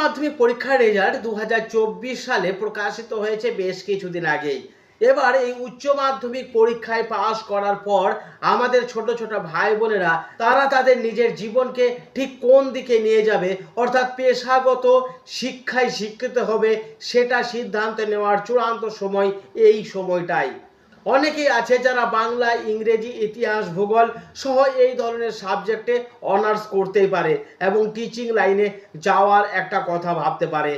মাধ্যমিক পরীক্ষার রেজাল্ট দু হাজার চব্বিশ সালে প্রকাশিত হয়েছে বেশ কিছুদিন আগেই। এবার এই উচ্চ মাধ্যমিক পরীক্ষায় পাশ করার পর আমাদের ছোট ছোট ভাই বোনেরা, তারা তাদের নিজের জীবনকে ঠিক কোন দিকে নিয়ে যাবে, অর্থাৎ পেশাগত শিক্ষায় শিক্ষিত হবে, সেটা সিদ্ধান্ত নেওয়ার চূড়ান্ত সময় এই সময়টাই। অনেকেই আছে যারা বাংলা, ইংরেজি, ইতিহাস, ভূগোল সহ এই ধরনের সাবজেক্টে অনার্স করতেই পারে এবং টিচিং লাইনে যাওয়ার একটা কথা ভাবতে পারে।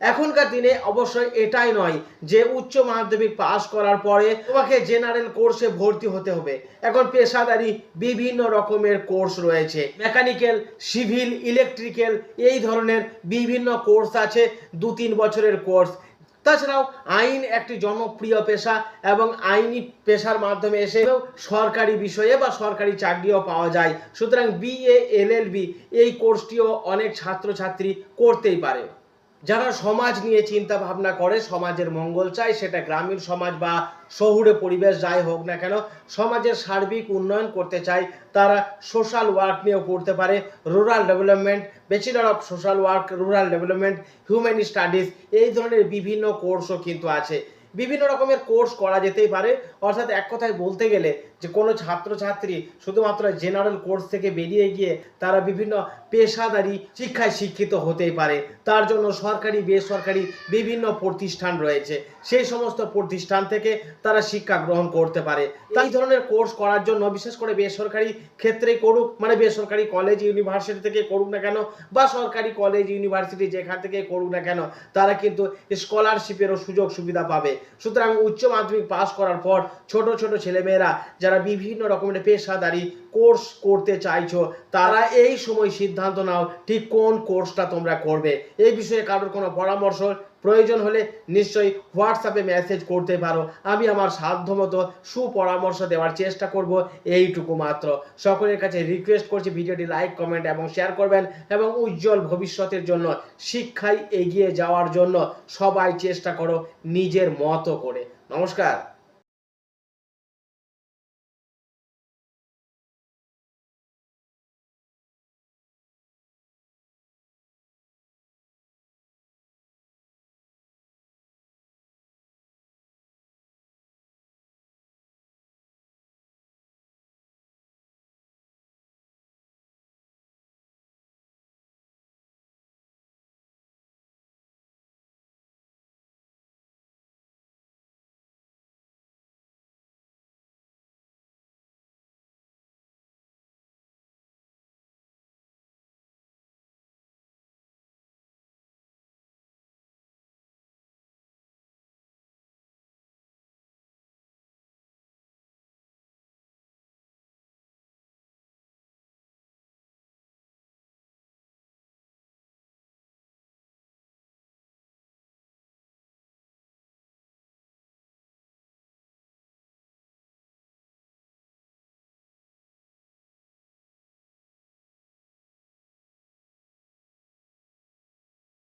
এখনকার দিনে অবশ্যই এটাই নয় যে উচ্চ মাধ্যমিক পাশ করার পরে তোমাকে জেনারেল কোর্সে ভর্তি হতে হবে। এখন পেশাদারি বিভিন্ন রকমের কোর্স রয়েছে। মেকানিক্যাল সিভিল ইলেকট্রিক্যাল এই ধরনের বিভিন্ন কোর্স আছে। দু তিন বছরের কোর্স তাছাড়াও আইন একটি জনপ্রিয় পেশা এবং আইনি পেশার মাধ্যমে এসে সরকারি বিষয়ে বা সরকারি চাকরিও পাওয়া যায়। সুতরাং বিএ এলএলবি এই কোর্সটিও অনেক ছাত্রছাত্রী করতেই পারে। যারা সমাজ নিয়ে চিন্তা ভাবনা করে, সমাজের মঙ্গল চায়, সেটা গ্রামীণ সমাজ বা শহুরে পরিবেশ যাই হোক না কেন, সমাজের সার্বিক উন্নয়ন করতে চায়, তারা সোশ্যাল ওয়ার্ক নিয়েও পড়তে পারে। Rural development bachelor of social work rural development human studies এই ধরনের বিভিন্ন কোর্সও কিন্তু আছে। বিভিন্ন রকমের কোর্স করা যেতেই পারে। অর্থাৎ এক কথায় বলতে গেলে যে কোনো ছাত্রছাত্রী শুধুমাত্র জেনারেল কোর্স থেকে বেরিয়ে গিয়ে তারা বিভিন্ন পেশাদারি শিক্ষায় শিক্ষিত হতেই পারে। তার জন্য সরকারি, বেসরকারি বিভিন্ন প্রতিষ্ঠান রয়েছে। সেই সমস্ত প্রতিষ্ঠান থেকে তারা শিক্ষা গ্রহণ করতে পারে। এই ধরনের কোর্স করার জন্য, বিশেষ করে বেসরকারি ক্ষেত্রেই করুক মানে বেসরকারি কলেজ ইউনিভার্সিটি থেকে করুক না কেন, বা সরকারি কলেজ ইউনিভার্সিটি যেখান থেকে করুক না কেন, তারা কিন্তু স্কলারশিপেরও সুযোগ সুবিধা পাবে। সুতরাং উচ্চ মাধ্যমিক পাস করার পর ছোট ছোট ছেলেমেয়েরা যারা বিভিন্ন রকমের পেশাদারি কোর্স করতে চাইছো, তারা এই সময় সিদ্ধান্ত নাও ঠিক কোন কোর্সটা তোমরা করবে। এই বিষয়ে কারোর কোনো পরামর্শ প্রয়োজন হলে নিশ্চয়ই হোয়াটসঅ্যাপে মেসেজ করতে পারো। আমি আমার সাধ্যমতো সুপরামর্শ দেওয়ার চেষ্টা করব এইটুকু মাত্র। সকলের কাছে রিকোয়েস্ট করছি ভিডিওটি লাইক কমেন্ট এবং শেয়ার করবেন এবং উজ্জ্বল ভবিষ্যতের জন্য, শিক্ষায় এগিয়ে যাওয়ার জন্য সবাই চেষ্টা করো নিজের মতো করে। নমস্কার।